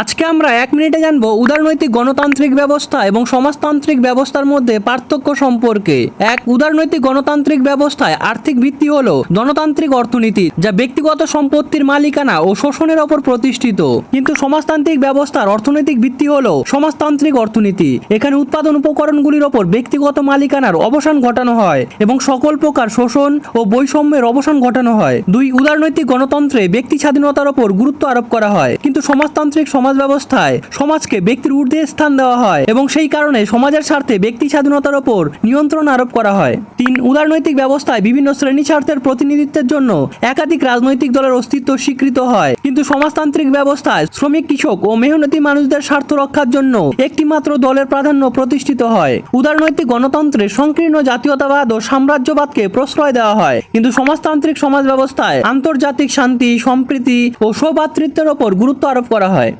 আজকে আমরা এক মিনিটে জানব উদারনৈতিক গণতান্ত্রিক ব্যবস্থা এবং সমাজতান্ত্রিক ব্যবস্থার মধ্যে পার্থক্য সম্পর্কে। এক, উদারনৈতিক গণতান্ত্রিক ব্যবস্থায় আর্থিক ভিত্তি হল গণতান্ত্রিক অর্থনীতি, যা ব্যক্তিগত সম্পত্তির মালিকানা ও শোষণের ওপর প্রতিষ্ঠিত। কিন্তু সমাজতান্ত্রিক ব্যবস্থার অর্থনৈতিক ভিত্তি হল সমাজতান্ত্রিক অর্থনীতি। এখানে উৎপাদন উপকরণগুলির ওপর ব্যক্তিগত মালিকানার অবসান ঘটানো হয় এবং সকল প্রকার শোষণ ও বৈষম্যের অবসান ঘটানো হয়। দুই, উদারনৈতিক গণতন্ত্রে ব্যক্তি স্বাধীনতার ওপর গুরুত্ব আরোপ করা হয়। কিন্তু সমাজতান্ত্রিক সমাজ ব্যবস্থায় সমাজকে ব্যক্তির ঊর্ধ্বে স্থান দেওয়া হয় এবং সেই কারণে সমাজের স্বার্থে ব্যক্তি স্বাধীনতার ওপর নিয়ন্ত্রণ আরোপ করা হয়। তিন, উদারনৈতিক ব্যবস্থায় বিভিন্ন শ্রেণি স্বার্থের প্রতিনিধিত্বের জন্য একাধিক রাজনৈতিক দলের অস্তিত্ব স্বীকৃত হয়। কিন্তু সমাজতান্ত্রিক ব্যবস্থায় শ্রমিক, কৃষক ও মেহনতি মানুষদের স্বার্থ রক্ষার জন্য একটি মাত্র দলের প্রাধান্য প্রতিষ্ঠিত হয়। উদারনৈতিক গণতন্ত্রে সংকীর্ণ জাতীয়তাবাদ ও সাম্রাজ্যবাদকে প্রশ্রয় দেওয়া হয়। কিন্তু সমাজতান্ত্রিক সমাজ ব্যবস্থায় আন্তর্জাতিক শান্তি, সম্প্রীতি ও সৌভাতৃত্বের ওপর গুরুত্ব আরোপ করা হয়।